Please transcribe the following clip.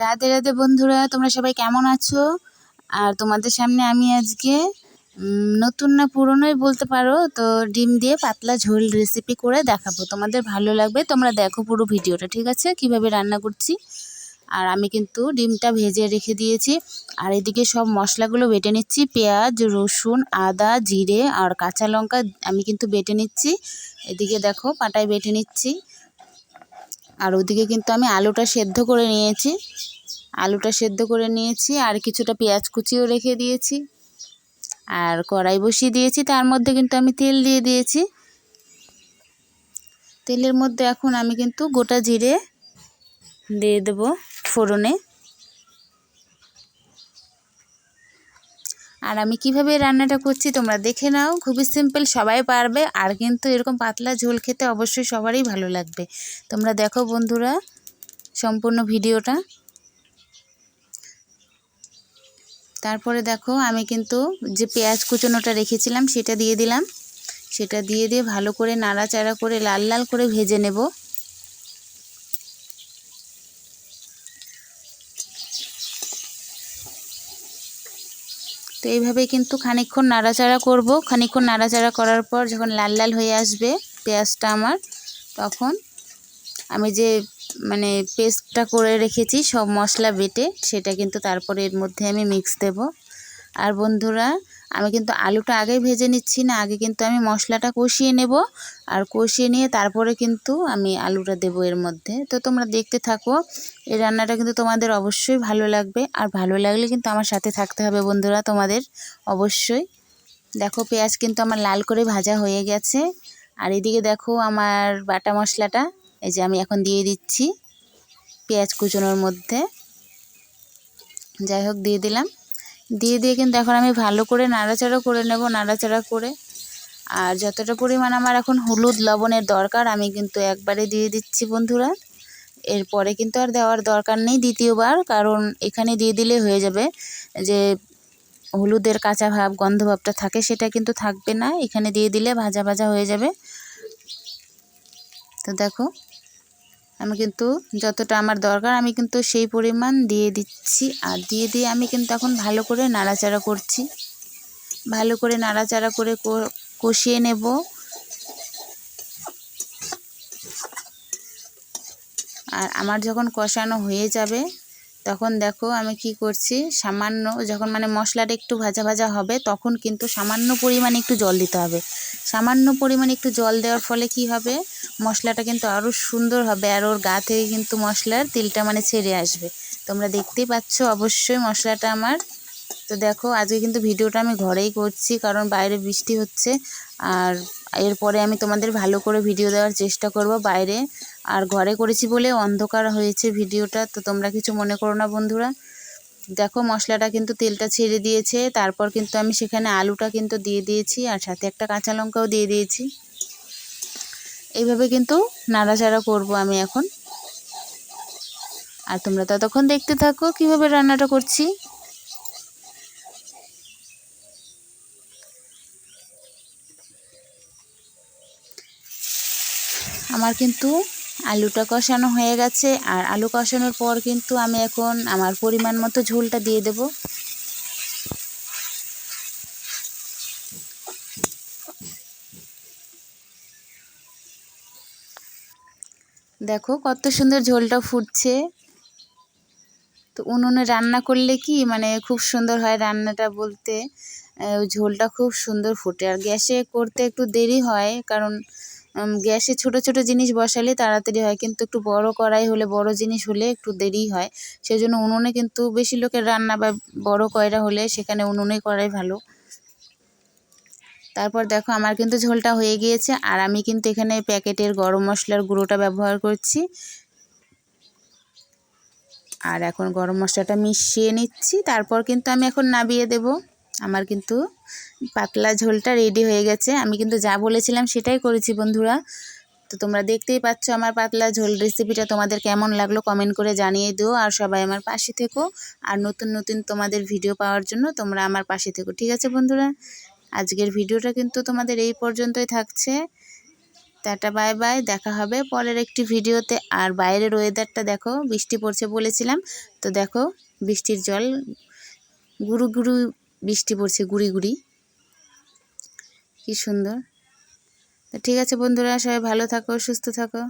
রাধে রাধে বন্ধুরা, তোমরা সবাই কেমন আছো? আর তোমাদের সামনে আমি আজকে নতুন না পুরনোই বলতে পারো, তো ডিম দিয়ে পাতলা ঝোল রেসিপি করে দেখাবো। তোমাদের ভালো লাগবে, তোমরা দেখো পুরো ভিডিওটা, ঠিক আছে? কীভাবে রান্না করছি। আর আমি কিন্তু ডিমটা ভেজে রেখে দিয়েছি। আর এদিকে সব মশলাগুলো বেটে নিচ্ছি, পেঁয়াজ, রসুন, আদা, জিরে আর কাঁচা লঙ্কা আমি কিন্তু বেটে নিচ্ছি। এদিকে দেখো, পাটায় বেটে নিচ্ছি। আর ওদিকে কিন্তু আমি আলুটা সেদ্ধ করে নিয়েছি। আলুটা সেদ্ধ করে নিয়েছি আর কিছুটা পেঁয়াজ কুচিও রেখে দিয়েছি। আর কড়াই বসিয়ে দিয়েছি, তার মধ্যে কিন্তু আমি তেল দিয়ে দিয়েছি। তেলের মধ্যে এখন আমি কিন্তু গোটা জিরে দিয়ে দেবো ফোড়নে। আর আমি কীভাবে রান্নাটা করছি তোমরা দেখে নাও। খুবই সিম্পল সবাই পারবে। আর কিন্তু এরকম পাতলা ঝোল খেতে অবশ্যই সবারই ভালো লাগবে। তোমরা দেখো বন্ধুরা, সম্পূর্ণ ভিডিওটা। তারপরে দেখো, আমি কিন্তু যে পেঁয়াজ কুচোনোটা রেখেছিলাম, সেটা দিয়ে দিলাম। সেটা দিয়ে দিয়ে ভালো করে নাড়াচাড়া করে লাল লাল করে ভেজে নেব। তো এইভাবেই কিন্তু খানিকক্ষণ নাড়াচাড়া করব। খানিকক্ষণ নাড়াচাড়া করার পর যখন লাল লাল হয়ে আসবে পেঁয়াজটা আমার, তখন আমি যে মানে পেস্টটা করে রেখেছি সব মশলা বেটে, সেটা কিন্তু তারপরে এর মধ্যে আমি মিক্স দেব। আর বন্ধুরা আমি কিন্তু আলুটা আগে ভেজে নিচ্ছি না, আগে কিন্তু আমি মশলাটা কষিয়ে নেব। আর কষিয়ে নিয়ে তারপরে কিন্তু আমি আলুটা দেব এর মধ্যে। তো তোমরা দেখতে থাকো, এই রান্নাটা কিন্তু তোমাদের অবশ্যই ভালো লাগবে। আর ভালো লাগলে কিন্তু আমার সাথে থাকতে হবে বন্ধুরা, তোমাদের অবশ্যই। দেখো পেঁয়াজ কিন্তু আমার লাল করে ভাজা হয়ে গেছে। আর এদিকে দেখো আমার বাটা মশলাটা, এই যে আমি এখন দিয়ে দিচ্ছি পেঁয়াজ কুচোনোর মধ্যে। যাই হোক, দিয়ে দিলাম। দিয়ে দিয়ে কিন্তু এখন আমি ভালো করে নাড়াচাড়া করে নেব, নাড়াচাড়া করে। আর যতটা পরিমাণ আমার এখন হলুদ লবণের দরকার, আমি কিন্তু একবারে দিয়ে দিচ্ছি বন্ধুরা। এরপরে কিন্তু আর দেওয়ার দরকার নেই দ্বিতীয়বার, কারণ এখানে দিয়ে দিলে হয়ে যাবে যে হলুদের কাঁচা ভাব, গন্ধ ভাবটা থাকে, সেটা কিন্তু থাকবে না। এখানে দিয়ে দিলে ভাজা ভাজা হয়ে যাবে। তো দেখো আমি কিন্তু যতটা আমার দরকার আমি কিন্তু সেই পরিমাণ দিয়ে দিচ্ছি। আর দিয়ে দিয়ে আমি কিন্তু এখন ভালো করে নাড়াচাড়া করছি। ভালো করে নাড়াচাড়া করে কষিয়ে নেব। আর আমার যখন কষানো হয়ে যাবে তখন দেখো আমি কি করছি, সামান্য যখন মানে মশলাটা একটু ভাজা ভাজা হবে তখন কিন্তু সামান্য পরিমাণে একটু জল দিতে হবে। সামান্য পরিমাণে একটু জল দেওয়ার ফলে কি হবে, মশলাটা কিন্তু আরও সুন্দর হবে আর ওর গা থেকে কিন্তু মশলার তেলটা মানে ছেড়ে আসবে। তোমরা দেখতেই পাচ্ছ অবশ্যই মশলাটা আমার। তো দেখো আজকে কিন্তু ভিডিওটা আমি ঘরেই করছি কারণ বাইরে বৃষ্টি হচ্ছে আর এরপরে আমি তোমাদের ভালো করে ভিডিও দেওয়ার চেষ্টা করব বাইরে। আর ঘরে করেছি বলে অন্ধকার হয়েছে ভিডিওটা তো তোমরা কিছু মনে করো না বন্ধুরা। দেখো মশলাটা কিন্তু তেলটা ছেড়ে দিয়েছে, তারপর কিন্তু আমি সেখানে আলুটা কিন্তু দিয়ে দিয়েছি আর সাথে একটা কাঁচা লঙ্কাও দিয়ে দিয়েছি। এইভাবে কিন্তু নাড়াচাড়া করব আমি এখন। আর তোমরা ততক্ষণ দেখতে থাকো কীভাবে রান্নাটা করছি। আমার কিন্তু আলুটা কষানো হয়ে গেছে আর আলু কষানোর পর কিন্তু আমি এখন আমার পরিমাণ মতো ঝোলটা দিয়ে দেব। দেখো কত সুন্দর ঝোলটা ফুটছে। তো উনুনে রান্না করলে কি মানে খুব সুন্দর হয় রান্নাটা বলতে। ঝোলটা খুব সুন্দর ফুটে আর গ্যাসে করতে একটু দেরি হয় কারণ গ্যাসে ছোট ছোট জিনিস বসালে তাড়াতাড়ি হয়, কিন্তু একটু বড় কড়াই হলে, বড় জিনিস হলে একটু দেরি হয়। সেই জন্য উনুনে কিন্তু বেশি লোকের রান্না বা বড় কয়রা হলে সেখানে উনুনে করাই ভালো। তারপর দেখো আমার কিন্তু ঝোলটা হয়ে গিয়েছে, আর আমি কিন্তু এখানে প্যাকেটের গরম মশলার গুঁড়োটা ব্যবহার করছি। আর এখন গরম মশলাটা মিশিয়ে নিচ্ছি, তারপর কিন্তু আমি এখন নাবিয়ে দেব। আমার কিন্তু পাতলা ঝোলটা রেডি হয়ে গেছে। আমি কিন্তু যা বলেছিলাম সেটাই করেছি বন্ধুরা। তো তোমরা দেখতেই পাচ্ছ আমার পাতলা ঝোল রেসিপিটা তোমাদের কেমন লাগল কমেন্ট করে জানিয়ে দিও। আর সবাই আমার পাশে থেকো। আর নতুন নতুন তোমাদের ভিডিও পাওয়ার জন্য তোমরা আমার পাশে থেকো। ঠিক আছে বন্ধুরা? আজকের ভিডিওটা কিন্তু তোমাদের এই পর্যন্তই থাকছে। টাটা বাই বাই দেখা হবে পরের একটি ভিডিওতে আর বাইরের ওয়েদারটা দেখো, বৃষ্টি পড়ছে বলেছিলাম। তো দেখো, বৃষ্টির জল গুরু গুরু বৃষ্টি পড়ছে গুড়ি গুড়ি। কি সুন্দর। ঠিক আছে বন্ধুরা সবাই ভালো থাকো সুস্থ থাকো।